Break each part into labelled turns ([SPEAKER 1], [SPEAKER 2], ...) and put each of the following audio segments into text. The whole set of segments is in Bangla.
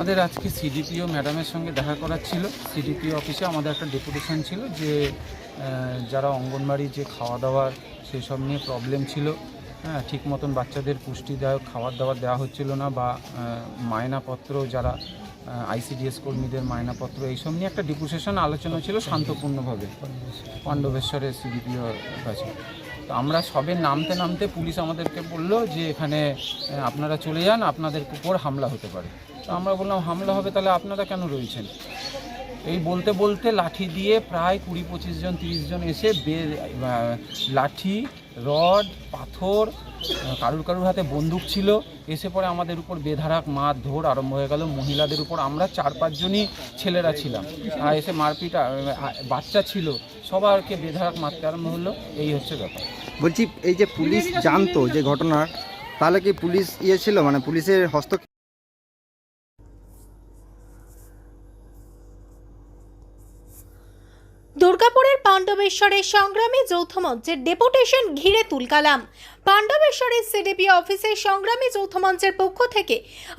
[SPEAKER 1] আমাদের আজকে সিডিপিও ম্যাডামের সঙ্গে দেখা করার ছিল। সিডিপিও অফিসে আমাদের একটা ডেপুটেশন ছিল যে যারা অঙ্গনবাড়ি যে খাওয়া দাওয়ার সেসব নিয়ে প্রবলেম ছিল হ্যাঁ ঠিক মতন বাচ্চাদের পুষ্টিদায়ক খাবার দাবার দেওয়া হচ্ছিল না বা মায়নাপত্র যারা আইসিডিএস কর্মীদের মায়নাপত্র এইসব নিয়ে একটা ডিপুটেশন আলোচনা ছিল শান্তপূর্ণভাবে পাণ্ডবেশ্বরের সিডিপিও কাছে। তো আমরা সবে নামতে নামতে পুলিশ আমাদেরকে বলল যে, এখানে আপনারা চলে যান, আপনাদের উপর হামলা হতে পারে। তো আমরা বললাম, হামলা হবে তাহলে আপনারা কেন রয়েছেন? এই বলতে বলতে লাঠি দিয়ে প্রায় কুড়ি পঁচিশ জন, তিরিশ জন এসে বে লাঠি, রড, পাথর কারুর কারুর হাতে বন্দুক ছিল। এসে পরে আমাদের উপর বেধারাক মার ধর আরম্ভ হয়ে গেল। মহিলাদের উপর আমরা চার পাঁচজনই ছেলেরা ছিলাম। আর এসে মারপিট বাচ্চা ছিল। সবারকে বেধারাক মারতে আরম্ভ হলো। এই হচ্ছে ব্যাপার।
[SPEAKER 2] বলছি, এই যে পুলিশ জানতো যে ঘটনার, তাহলে কি পুলিশ ইয়ে ছিল? মানে পুলিশের হস্তক্ষেপ
[SPEAKER 3] পাণ্ডবেশ্বরের সংগ্রামে যৌথ মঞ্চের ডেপুটেশন ঘিরে তুলকালাম। পাণ্ডবেশ্বরের সিডিপি অফিসে সংগ্রামী যৌথ মঞ্চের পক্ষ থেকে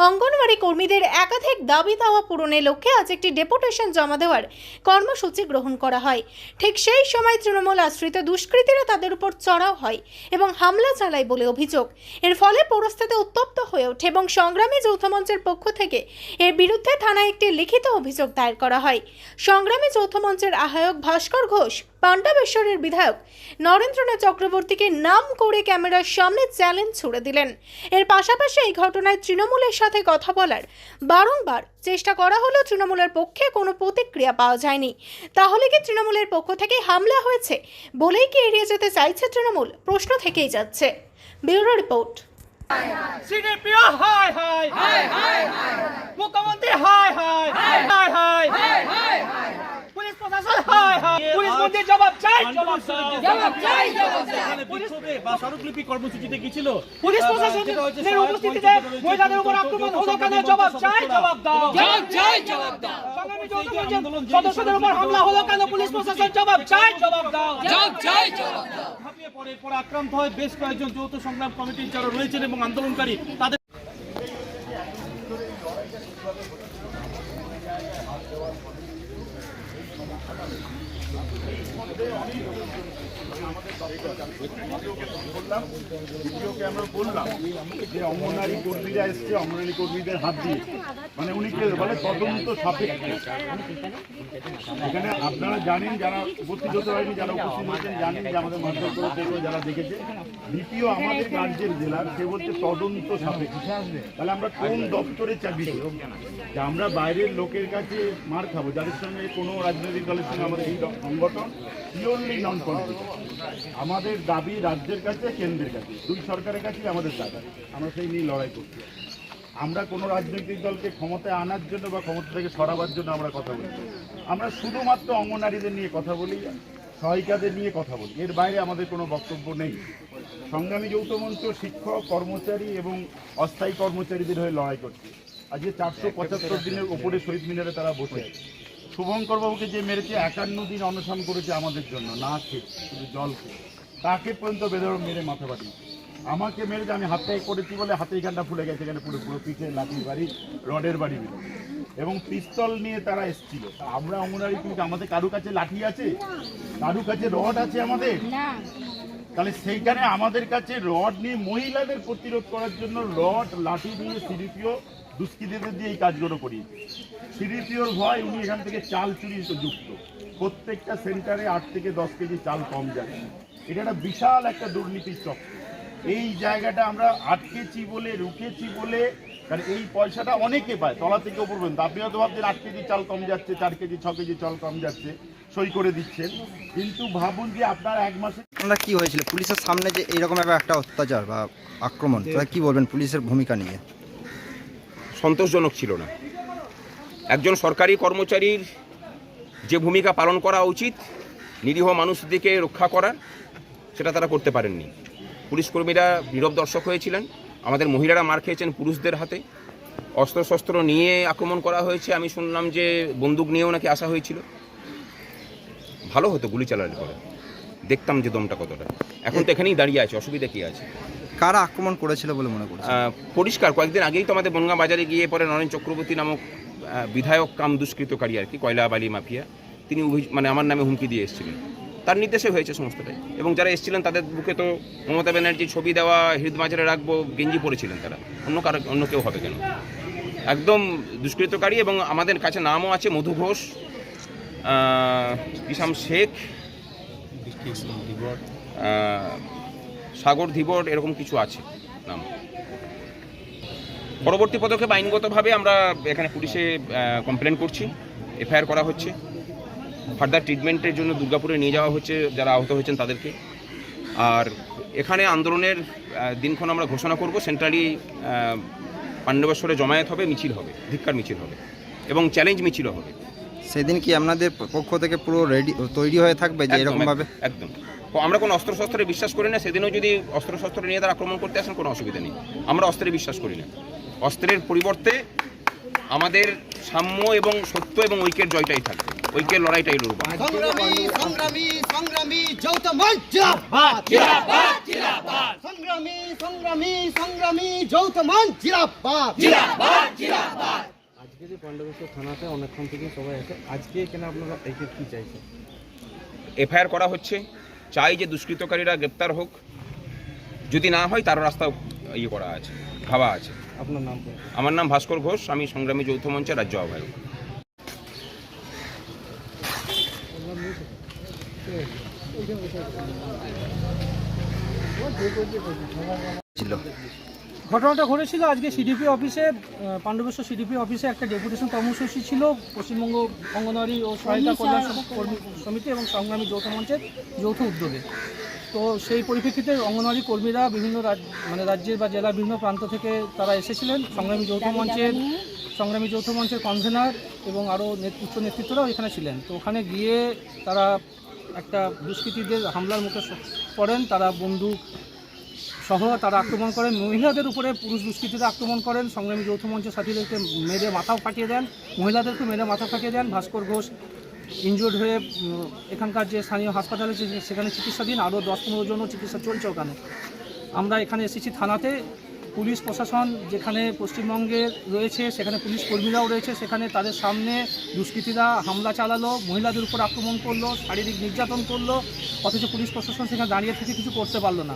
[SPEAKER 3] অঙ্গনওয়াড়ি কর্মীদের একাধিক দাবি দাওয়া পূরণের লক্ষ্যে আজ একটি ডেপুটেশন জমা দেওয়ার কর্মসূচি গ্রহণ করা হয়। ঠিক সেই সময় তৃণমূল আশ্রিত দুষ্কৃতীরা তাদের উপর চড়াও হয় এবং হামলা চালায় বলে অভিযোগ। এর ফলে পরিস্থিতি উত্তপ্ত হয়ে ওঠে এবং সংগ্রামী যৌথ মঞ্চের পক্ষ থেকে এর বিরুদ্ধে থানায় একটি লিখিত অভিযোগ দায়ের করা হয়। সংগ্রামী যৌথ মঞ্চের আহ্বায়ক ভাস্কর ঘোষ, পাণ্ডবেশ্বরের বিধায়ক নরেন্দ্রনাথ চক্রবর্তীকে নাম করে ক্যামেরার সামনে চ্যালেঞ্জ ছুড়ে দিলেন এর পাশাপাশি এই ঘটনায় তৃণমূলের সাথে কথা বলার বারংবার চেষ্টা করা হলেও তৃণমূলের পক্ষে কোনো প্রতিক্রিয়া পাওয়া যায়নি তাহলে কি তৃণমূলের পক্ষ থেকে হামলা হয়েছে বলেই কি এড়িয়ে যেতে চাইছে তৃণমূল প্রশ্ন থেকেই যাচ্ছে ব্যুরো রিপোর্ট
[SPEAKER 4] মুখ্যমন্ত্রী হাই হাই হাই পুলিশ প্রশাসন হাই হাই পুলিশ মন্ত্রী জবাব চাই জবাব চাই
[SPEAKER 5] বিক্ষোভে বা স্মারকলিপি কর্মসূচিতে গিয়েছিল
[SPEAKER 4] পুলিশ প্রশাসনের উপস্থিতিতে মহিলাদের উপর আক্রমণ হলো কেন জবাব চাই জবাব দাও। জবাব চাই জবাব দাও। সদস্যদের উপর হামলা হলো কেন? পুলিশ প্রশাসন জবাব চাই জবাব দাও। চাই জবাব দাও।
[SPEAKER 5] ঝাঁপিয়ে পড়ে পরে আক্রান্ত হয় বেশ কয়েকজন যৌথ সংগ্রাম কমিটির যারা রয়েছেন এবং আন্দোলনকারী তাদের Ich
[SPEAKER 6] দ্বিতীয়কে আমরা বললাম যে অঙ্গনারী কর্মীরা এসছে, অঙ্গনারী কর্মীদের হাত দিয়ে। মানে উনি কে বলে, তদন্ত সাপেক্ষ। এখানে আপনারা জানেন, যারা উপস্থিত হতে হয়নি, যারা উপস্থিত হয়েছেন, জানেন যে আমাদের দেখো যারা দেখেছে। দ্বিতীয় আমাদের রাজ্যের জেলার, সে বলছে তদন্ত সাপেক্ষ। তাহলে আমরা কোন দপ্তরে চাকরি যে আমরা বাইরের লোকের কাছে মার খাব, যাদের সঙ্গে কোনো রাজনৈতিক দলের সঙ্গে আমাদের এই সংগঠন পিওরলি নন পলিটিক্যাল আমাদের দাবি রাজ্যের কাছে কেন্দ্রের কাছে, দুই সরকারের কাছেই আমাদের দাবি। আমরা সেই নিয়ে লড়াই করছি। আমরা কোনো রাজনৈতিক দলকে ক্ষমতায় আনার জন্য বা ক্ষমতা থেকে সরাবার জন্য আমরা কথা বলি। আমরা শুধুমাত্র অঙ্গনারীদের নিয়ে কথা বলি, সহায়িকাদের নিয়ে কথা বলি। এর বাইরে আমাদের কোনো বক্তব্য নেই। সংগ্রামী যৌথ মঞ্চ, শিক্ষক, কর্মচারী এবং অস্থায়ী কর্মচারীদের হয়ে লড়াই করছে। আজকে চারশো পঁচাত্তর দিনের ওপরে শহীদ মিনারে তারা বসে আছে। শুভঙ্কর বাবুকে যে মেরেছে, একান্ন দিন অনশন করেছে আমাদের জন্য। না খেয়ে শুধু জল খেয়ে তাকে পর্যন্ত বেদর মেরে মাথা পাঠিয়েছে আমাকে মেরেছে আমি হাতটাই করেছি বলে হাতে এখানটা ফুলে গেছে এখানে পুরো পুরো পিঠে লাঠির বাড়ি রডের বাড়ি বেরো এবং পিস্তল নিয়ে তারা এসেছিল। আমরা অঙ্গনারী কিন্তু আমাদের কারু কাছে লাঠি আছে? কারু কাছে রড আছে আমাদের? তাহলে সেইখানে আমাদের কাছে রড নিয়ে মহিলাদের প্রতিরোধ করার জন্য রড লাঠি নিয়ে সিডিপিও দুষ্কৃতীদের দিয়ে এই কাজগুলো করিয়েছে সিডিপিওর ভয় উনি এখান থেকে চাল চুরি যুক্ত। প্রত্যেকটা সেন্টারে আট থেকে দশ কেজি চাল কম যাচ্ছে। এটা একটা বিশাল একটা দুর্নীতির চক্র। এই জায়গাটা আমরা আটকেছি বলে রুখেছি বলে কারণ এই পয়সাটা অনেকে পায় তলা থেকে উপর পর্যন্ত। আপনি হয়তো ভাবছেন আট কেজি চাল কম যাচ্ছে চার কেজি ছ কেজি চাল কম যাচ্ছে সই করে দিচ্ছেন। কিন্তু ভাবুন যে আপনার এক মাসে
[SPEAKER 2] আমরা কি হয়েছিল? পুলিশের সামনে যে এইরকম একটা অত্যাচার বা আক্রমণ তাহলে কি বলবেন পুলিশের ভূমিকা নিয়ে?
[SPEAKER 7] সন্তোষজনক ছিল না। একজন সরকারি কর্মচারীর যে ভূমিকা পালন করা উচিত নিরীহ মানুষদেরকে রক্ষা করার সেটা তারা করতে পারেননি। পুলিশকর্মীরা নীরব দর্শক হয়েছিলেন। আমাদের মহিলারা মার খেয়েছেন পুরুষদের হাতে। অস্ত্রশস্ত্র নিয়ে আক্রমণ করা হয়েছে। আমি শুনলাম যে বন্দুক নিয়েও নাকি আসা হয়েছিল। ভালো হতো গুলি চালালে পরে। দেখতাম যে দমটা কতটা। এখন তো এখানেই দাঁড়িয়ে আছে। অসুবিধা কী আছে?
[SPEAKER 2] কারা আক্রমণ করেছিল বলে মনে করছে
[SPEAKER 7] পরিষ্কার। কয়েকদিন আগেই তো আমাদের বনগা বাজারে গিয়ে পরে নরেন চক্রবর্তী নামক বিধায়ক কাম দুষ্কৃতকারী আর কি কয়লা বালি মাফিয়া তিনি মানে আমার নামে হুমকি দিয়ে এসেছিলেন। তার নির্দেশে হয়েছে সমস্তটাই। এবং যারা এসেছিলেন, তাদের বুকে তো মমতা ব্যানার্জির ছবি দেওয়া হৃদ মাঝারে রাখব, গেঞ্জি পরেছিলেন তারা। অন্য কারও, অন্য কেউ হবে কেন? একদম দুষ্কৃতকারী এবং আমাদের কাছে নামও আছে মধু ঘোষ ইসাম শেখ সাগর ধীবর, এরকম কিছু আছে নাম। পরবর্তী পদক্ষেপ আইনগতভাবে আমরা এখানে পুলিশে কমপ্লেন করছি। এফআইআর করা হচ্ছে। ফার্দার ট্রিটমেন্টের জন্য দুর্গাপুরে নিয়ে যাওয়া হচ্ছে যারা আহত হয়েছেন তাদেরকে। আর এখানে আন্দোলনের দিনক্ষণ আমরা ঘোষণা করব সেন্ট্রালি পাণ্ডবেশ্বরে জমায়েত হবে মিছিল হবে ধিক্কার মিছিল হবে এবং চ্যালেঞ্জ মিছিলও হবে।
[SPEAKER 2] সেদিন কি আপনাদের পক্ষ থেকে পুরো রেডি তৈরি হয়ে থাকবে যে এরকমভাবে?
[SPEAKER 7] একদম, একদম। আমরা কোনো অস্ত্র শস্ত্রে বিশ্বাস করি না সেদিনও যদি অস্ত্র শস্ত্র নিয়ে তারা আক্রমণ করতে আসেন কোনো অসুবিধা নেই। আমরা অস্ত্রে বিশ্বাস করি না। অস্ত্রের পরিবর্তে আমাদের সাম্য এবং সত্য এবং ঐক্যের জয়টাই থাকবে। ঐক্যের লড়াইটাই লড়ব।
[SPEAKER 4] সংগ্রামী সংগ্রামী সংগ্রামী যৌথ মঞ্চ! জিরাবাদ জিরাবাদ জিরাবাদ সংগ্রামী সংগ্রামী সংগ্রামী যৌথ মঞ্চ! জিরাবাদ জিরাবাদ জিরাবাদ
[SPEAKER 5] আজকে যে পাণ্ডবেশ্বর থানাতে অনেকক্ষণ থেকে সবাই আছে আজকে এখানে আপনারা একে কি চাইছেন?
[SPEAKER 7] এফআইআর করা হচ্ছে চাই যে দুষ্কৃতকারীরা গ্রেপ্তার হোক। যদি না হয় তার রাস্তা ইয়ে করা আছে ভাবা আছে।
[SPEAKER 5] আপনার নাম
[SPEAKER 7] আমার নাম ভাস্কর ঘোষ আমি সংগ্রামী যৌথ মঞ্চের রাজ্য আহ্বায়ক।
[SPEAKER 2] ছিল।
[SPEAKER 8] ঘটনাটা ঘটেছিল আজকে সিডিপি অফিসে পাণ্ডবেশ্বর সিডিপি অফিসে একটা ডেপুটেশন কর্মসূচি ছিল পশ্চিমবঙ্গ অঙ্গনওয়াড়ি ও সহায়তা কল্যাণ কর্মী সমিতি এবং সংগ্রামী যৌথ মঞ্চের যৌথ উদ্যোগে। তো সেই পরিপ্রেক্ষিতে অঙ্গনওয়াড়ি কর্মীরা বিভিন্ন রাজ- মানে রাজ্যের বা জেলার বিভিন্ন প্রান্ত থেকে তারা এসেছিলেন। সংগ্রামী যৌথ মঞ্চের সংগ্রামী যৌথ মঞ্চের কনভেনার এবং আরও উচ্চ নেতৃত্বরাও এখানে ছিলেন। তো ওখানে গিয়ে তারা একটা দুষ্কৃতীদের হামলার মুখে পড়েন তারা বন্দুক সহ তারা আক্রমণ করেন। মহিলাদের উপরে পুরুষ দুষ্কৃতীরা আক্রমণ করেন। সংগ্রামী যৌথ মঞ্চ সাথীদেরকে মেরে মাথাও ফাটিয়ে দেন। মহিলাদেরকে মেরে মাথা ফাটিয়ে দেন। ভাস্কর ঘোষ ইনজোর্ড হয়ে এখানকার যে স্থানীয় হাসপাতালে সেখানে চিকিৎসাধীন। আরও দশ পনেরো জনও চিকিৎসা চলছে ওখানে। আমরা এখানে এসেছি থানাতে। পুলিশ প্রশাসন যেখানে পশ্চিমবঙ্গে রয়েছে, সেখানে পুলিশ কর্মীরাও রয়েছে, সেখানে তাদের সামনে দুষ্কৃতীরা হামলা চালালো, মহিলাদের উপর আক্রমণ করল, শারীরিক নির্যাতন করল, অথচ পুলিশ প্রশাসন সেখানে দাঁড়িয়ে থেকে কিছু করতে পারল না।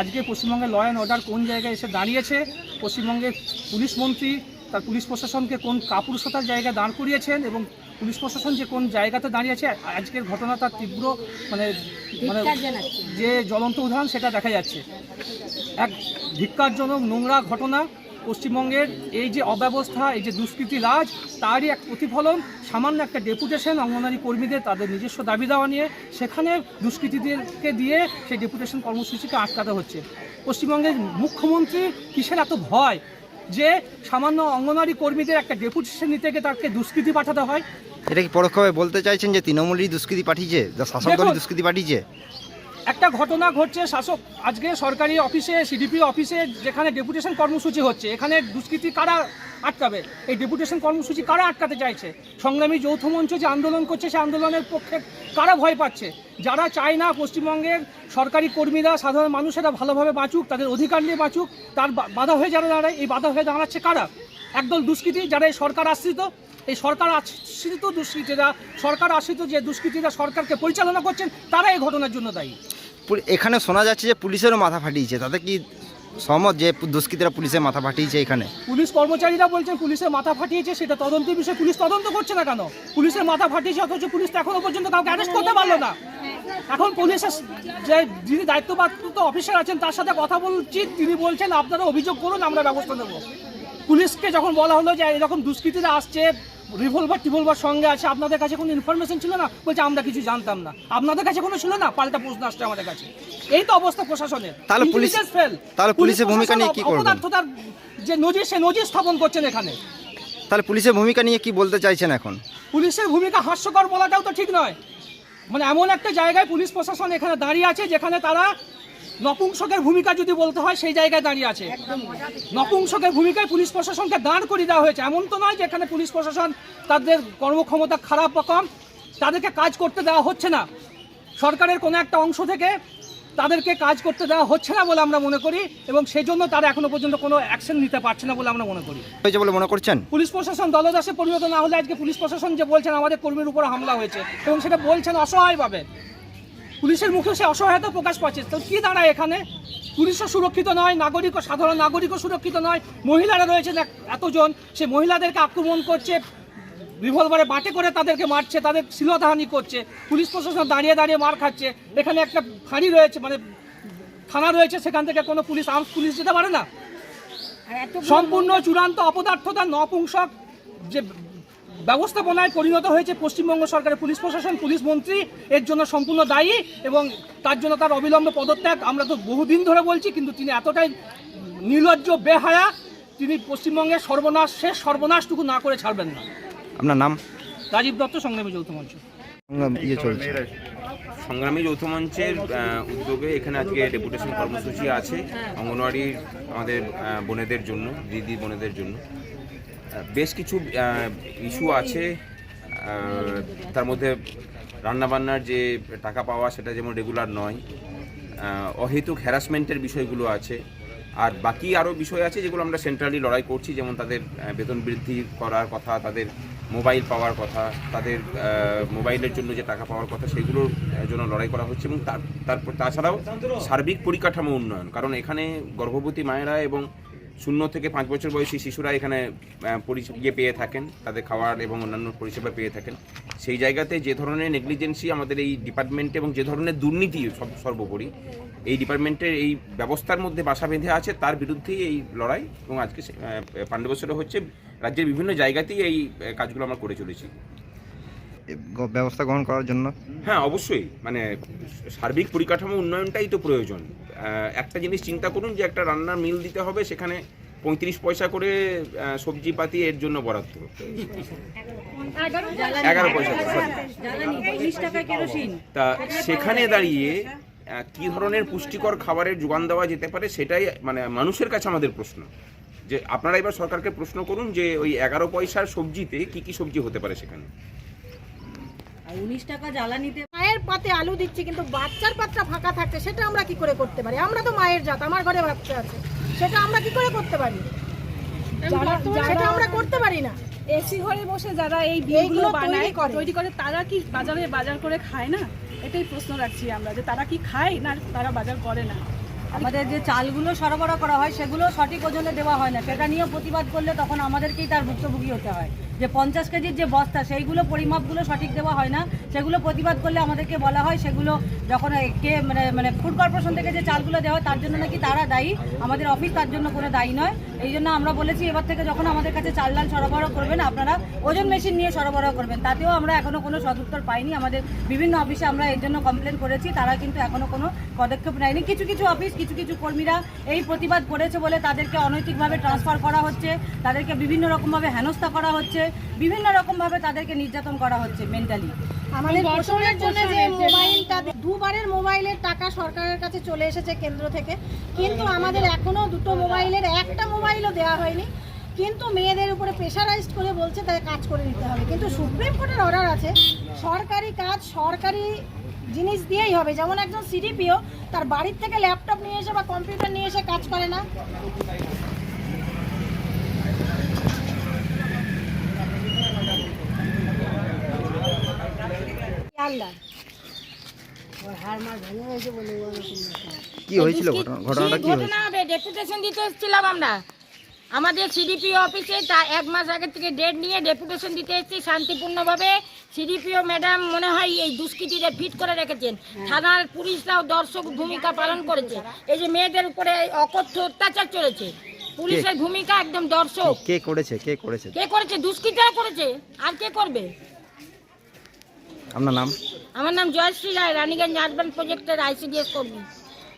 [SPEAKER 8] আজকে পশ্চিমবঙ্গে ল অ্যান্ড অর্ডার কোন জায়গায় এসে দাঁড়িয়েছে, পশ্চিমবঙ্গের পুলিশ মন্ত্রী, তার পুলিশ প্রশাসনকে কোন কাপুরুষতার জায়গায় দাঁড় করিয়েছেন এবং পুলিশ প্রশাসন যে কোন জায়গাতে দাঁড়িয়েছে আজকের ঘটনা তার তীব্র মানে মানে যে জ্বলন্ত উদাহরণ সেটা দেখা যাচ্ছে। এক ধিক্কারজনক নোংরা ঘটনা পশ্চিমবঙ্গের এই যে অব্যবস্থা এই যে দুষ্কৃতি রাজ তারই এক প্রতিফলন সামান্য একটা ডেপুটেশন অঙ্গনারী কর্মীদের তাদের নিজস্ব দাবি দেওয়া নিয়ে সেখানে দুষ্কৃতীদেরকে দিয়ে সেই ডেপুটেশন কর্মসূচিকে আটকাতে হচ্ছে। পশ্চিমবঙ্গের মুখ্যমন্ত্রী কিসের এত ভয় যে সামান্য অঙ্গনারী কর্মীদের একটা ডেপুটেশন নিতে গিয়ে তাকে দুষ্কৃতি পাঠাতে হয়?
[SPEAKER 2] এটা কি পরোক্ষভাবে বলতে চাইছেন যে তৃণমূলই দুষ্কৃতি পাঠিয়েছে? যা শাসক দলই দুষ্কৃতি পাঠিয়েছে?
[SPEAKER 8] একটা ঘটনা ঘটছে শাসক আজকে সরকারি অফিসে সিডিপি অফিসে যেখানে ডেপুটেশন কর্মসূচি হচ্ছে এখানে দুষ্কৃতি কারা আটকাবে? এই ডেপুটেশন কর্মসূচি কারা আটকাতে চাইছে? সংগ্রামী যৌথ মঞ্চ যে আন্দোলন করছে সেই আন্দোলনের পক্ষে কারা ভয় পাচ্ছে? যারা চায় না পশ্চিমবঙ্গের সরকারি কর্মীরা সাধারণ মানুষেরা ভালোভাবে বাঁচুক তাদের অধিকার নিয়ে বাঁচুক তার বাধা হয়ে যারা দাঁড়ায় এই বাধা হয়ে দাঁড়াচ্ছে কারা? একদল দুষ্কৃতী যারা এই সরকার আশ্রিত এই সরকার আশ্রিত দুষ্কৃতীরা সরকার আশ্রিত যে দুষ্কৃতীরা সরকারকে পরিচালনা করছেন তারা এই ঘটনার জন্য দায়ী।
[SPEAKER 2] এখানে শোনা যাচ্ছে যে পুলিশেরও মাথা ফাটিয়েছে। তাতে কি সহমত যে দুষ্কৃতীরা পুলিশের মাথা ফাটিয়েছে এখানে?
[SPEAKER 8] পুলিশ কর্মচারীরা বলছেন পুলিশের মাথা ফাটিয়েছে সেটা তদন্তের বিষয়ে পুলিশ তদন্ত করছে না কেন? পুলিশের মাথা ফাটিয়েছে অথচ পুলিশ তো এখনও পর্যন্ত কাউকে অ্যারেস্ট করতে পারল না। এখন পুলিশের যে যিনি দায়িত্বপ্রাপ্ত অফিসার আছেন তার সাথে কথা বলছি তিনি বলছেন আপনারা অভিযোগ করুন আমরা ব্যবস্থা নেব। পুলিশকে যখন বলা হলো যে এরকম দুষ্কৃতীরা আসছে রিভলভার টিভলভার সঙ্গে আছে আপনাদের কাছে কোনো ইনফরমেশন ছিল না? বলছে আমরা কিছু জানতাম না। আপনাদের কাছে কোনো ছিল না? পাল্টা প্রশ্ন আসছে আমাদের কাছে। এই তো অবস্থা প্রশাসনের।
[SPEAKER 2] তাহলে পুলিশ-
[SPEAKER 8] ফেল
[SPEAKER 2] তাহলে পুলিশের ভূমিকা নিয়ে কি করবেন?
[SPEAKER 8] অপদার্থতার যে নজির সে নজির স্থাপন করছেন এখানে।
[SPEAKER 2] তাহলে পুলিশের ভূমিকা নিয়ে কি বলতে চাইছেন এখন?
[SPEAKER 8] পুলিশের ভূমিকা হাস্যকর বলাটাও তো ঠিক নয়। মানে এমন একটা জায়গায় পুলিশ প্রশাসন এখানে দাঁড়িয়ে আছে যেখানে তারা নপুংসকের ভূমিকা যদি বলতে হয় সেই জায়গায় দাঁড়িয়ে আছে। নপুংসকের ভূমিকায় পুলিশ প্রশাসনকে দাঁড় করিয়ে দেওয়া হয়েছে। এমন তো নয় যে এখানে পুলিশ প্রশাসন তাদের কর্মক্ষমতা খারাপ বা কম তাদেরকে কাজ করতে দেওয়া হচ্ছে না। সরকারের কোনো একটা অংশ থেকে তাদেরকে কাজ করতে দেওয়া হচ্ছে না বলে আমরা মনে করি এবং সেই জন্য তারা এখনও পর্যন্ত কোনো অ্যাকশন নিতে পারছে না বলে আমরা মনে করি।
[SPEAKER 2] হয়েছে বলে মনে করছেন?
[SPEAKER 8] পুলিশ প্রশাসন দলদাসে পরিণত না হলে আজকে পুলিশ প্রশাসন যে বলছেন আমাদের কর্মীর উপর হামলা হয়েছে এবং সেটা বলছেন অসহায়ভাবে। পুলিশের মুখে সে অসহায়তা প্রকাশ পাচ্ছে। তো কি দাঁড়ায় এখানে? পুলিশও সুরক্ষিত নয় নাগরিকও সাধারণ নাগরিকও সুরক্ষিত নয়। মহিলারা রয়েছেন এতজন। সে মহিলাদেরকে আক্রমণ করছে রিভলভারে বাটে করে তাদেরকে মারছে তাদের শিলতাহানি করছে। পুলিশ প্রশাসন দাঁড়িয়ে দাঁড়িয়ে মার খাচ্ছে। এখানে একটা ফাঁড়ি রয়েছে মানে থানা রয়েছে সেখান থেকে কোনো পুলিশ আর্মস পুলিশ যেতে পারে না? সম্পূর্ণ চূড়ান্ত অপদার্থতা নপুংসক যে ব্যবস্থাপনায় পরিণত হয়েছে পশ্চিমবঙ্গ সরকারের পুলিশ প্রশাসন পুলিশ মন্ত্রী। এর জন্য সম্পূর্ণ দায়ী এবং তার জন্য তার অবিলম্বে পদত্যাগ। আমরা তো বহুদিন ধরে বলছি কিন্তু তিনি এতটাই নির্লজ্জ বেহায়া তিনি পশ্চিমবঙ্গের সর্বনাশ শেষ সর্বনাশটুকু না করে ছাড়বেন না।
[SPEAKER 2] আপনার নাম?
[SPEAKER 8] রাজীব দত্ত সংগ্রামী যৌথ মঞ্চ।
[SPEAKER 2] ইয়ে
[SPEAKER 7] সংগ্রামী যৌথ মঞ্চের উদ্যোগে এখানে আজকে ডেপুটেশন কর্মসূচি আছে। অঙ্গনওয়াড়ির আমাদের বোনেদের জন্য দিদি বোনেদের জন্য। বেশ কিছু ইস্যু আছে। তার মধ্যে রান্নাবান্নার যে টাকা পাওয়া সেটা যেমন রেগুলার নয় অহেতুক হ্যারাসমেন্টের বিষয়গুলো আছে। আর বাকি আরও বিষয় আছে যেগুলো আমরা সেন্ট্রালি লড়াই করছি, যেমন তাদের বেতন বৃদ্ধি করার কথা, তাদের মোবাইল পাওয়ার কথা, তাদের মোবাইলের জন্য যে টাকা পাওয়ার কথা, সেগুলোর জন্য লড়াই করা হচ্ছে এবং তার, তারপর তাছাড়াও সার্বিক পরিকাঠামো উন্নয়ন। কারণ এখানে গর্ভবতী মায়েরা এবং শূন্য থেকে পাঁচ বছর বয়সী শিশুরা এখানে ইয়ে পেয়ে থাকেন তাদের খাওয়ার এবং অন্যান্য পরিষেবা পেয়ে থাকেন। সেই জায়গাতে যে ধরনের নেগলিজেন্সি আমাদের এই ডিপার্টমেন্টে এবং যে ধরনের দুর্নীতি সব- সর্বোপরি এই ডিপার্টমেন্টের এই ব্যবস্থার মধ্যে বাসা বেঁধে আছে তার বিরুদ্ধেই এই লড়াই এবং আজকে আহ, হচ্ছে। রাজ্যের বিভিন্ন জায়গাতেই এই কাজগুলো আমরা করে চলেছি।
[SPEAKER 2] ব্যবস্থা গ্রহণ করার জন্য?
[SPEAKER 7] হ্যাঁ অবশ্যই। মানে সার্বিক পরিকাঠামো উন্নয়নটাই তো প্রয়োজন। একটা জিনিস চিন্তা করুন যে একটা রান্নার মিল দিতে হবে, সেখানে পঁয়ত্রিশ পয়সা করে সবজি পাতি এর জন্য বরাদ্দ। এগারো পয়সা তা সেখানে দাঁড়িয়ে কি ধরনের পুষ্টিকর খাবারের যোগান দেওয়া যেতে পারে সেটাই মানে মানুষের কাছে আমাদের প্রশ্ন। যে আপনারা এবার সরকারকে প্রশ্ন করুন যে ওই এগারো পয়সার সবজিতে কি কি সবজি হতে পারে সেখানে।
[SPEAKER 9] উনিশ টাকা জ্বালানিতে
[SPEAKER 10] মায়ের পাতে আলু দিচ্ছি কিন্তু বাচ্চার পাত্রা ফাঁকা থাকছে সেটা আমরা কি করে করতে পারি? আমরা তো মায়ের জাত আমার ঘরে বাচ্চা আছে সেটা আমরা কি করে করতে পারি? সেটা আমরা করতে পারি না।
[SPEAKER 9] এসি ঘরে বসে যারা এই
[SPEAKER 10] তৈরি
[SPEAKER 9] বানায়
[SPEAKER 10] করে।
[SPEAKER 9] তৈরি করে তারা কি বাজারে বাজার করে খায় না? এটাই প্রশ্ন রাখছি আমরা যে তারা কি খায় না তারা বাজার করে না?
[SPEAKER 11] আমাদের যে চালগুলো সরবরাহ করা হয় সেগুলো সঠিক ওজনে দেওয়া হয় না। সেটা নিয়ে প্রতিবাদ করলে তখন আমাদেরকেই তার ভুক্তভোগী হতে হয়। যে পঞ্চাশ কেজির যে বস্তা, সেইগুলো পরিমাপগুলো সঠিক দেওয়া হয় না। সেগুলো প্রতিবাদ করলে আমাদেরকে বলা হয়, সেগুলো যখন কে মানে মানে ফুড কর্পোরেশন থেকে যে চালগুলো দেওয়া হয়, তার জন্য নাকি তারা দায়ী। আমাদের অফিস তার জন্য কোনো দায়ী নয়। এই জন্য আমরা বলেছি, এবার থেকে যখন আমাদের কাছে চাল ডাল সরবরাহ করবেন, আপনারা ওজন মেশিন নিয়ে সরবরাহ করবেন। তাতেও আমরা এখনও কোনো সদুত্তর পাইনি। আমাদের বিভিন্ন অফিসে আমরা এর জন্য কমপ্লেন করেছি। তারা কিন্তু এখনও কোনো পদক্ষেপ নেয়নি। কিছু কিছু অফিস, কিছু কিছু কর্মীরা এই প্রতিবাদ করেছে বলে তাদেরকে অনৈতিকভাবে ট্রান্সফার করা হচ্ছে। তাদেরকে বিভিন্ন রকমভাবে হেনস্থা করা হচ্ছে। বিভিন্ন রকমভাবে তাদেরকে নির্যাতন করা হচ্ছে মেন্টালি
[SPEAKER 10] আমাদের পোষণের জন্য যে মোবাইলটা দুবারের মোবাইলের টাকা সরকারের কাছে চলে এসেছে কেন্দ্র থেকে। কিন্তু আমাদের এখনও দুটো মোবাইলের একটা মোবাইলও দেওয়া হয়নি। কিন্তু মেয়েদের উপরে প্রেশারাইজড করে বলছে তাই কাজ করে নিতে হবে। কিন্তু সুপ্রিম কোর্টের অর্ডার আছে সরকারি কাজ সরকারি জিনিস দিয়েই হবে। যেমন একজন সিডিপিও তার বাড়ির থেকে ল্যাপটপ নিয়ে এসে বা কম্পিউটার নিয়ে এসে কাজ করে না। আল্লাহ
[SPEAKER 2] কি হয়েছিল ঘটনা ঘটনাটা কি হয়েছিল?
[SPEAKER 12] হবে? ডেপুটেশন দিতে এসেছিলাম আমরা। আমাদের সিডিপিও অফিসে তা এক মাস আগে থেকে ডেট নিয়ে ডেপুটেশন দিতে এসেছি শান্তিপূর্ণভাবে। সিডিপিও ম্যাডাম মনে হয় এই দুষ্কৃতীরা ফিট করে রেখেছেন। থানার পুলিশরাও দর্শক ভূমিকা পালন করেছে। এই যে মেয়েদের উপরে অকথ্য অত্যাচার চলেছে। পুলিশের ভূমিকা একদম দর্শক।
[SPEAKER 2] কে করেছে? কে করেছে?
[SPEAKER 12] কে করেছে? দুষ্কৃতীরা করেছে। আর কে করবে?
[SPEAKER 2] আপনার নাম?
[SPEAKER 12] আমার নাম জয়শ্রী রায় রানীগঞ্জ আরবান প্রজেক্টের আইসিডিএস কর্মী।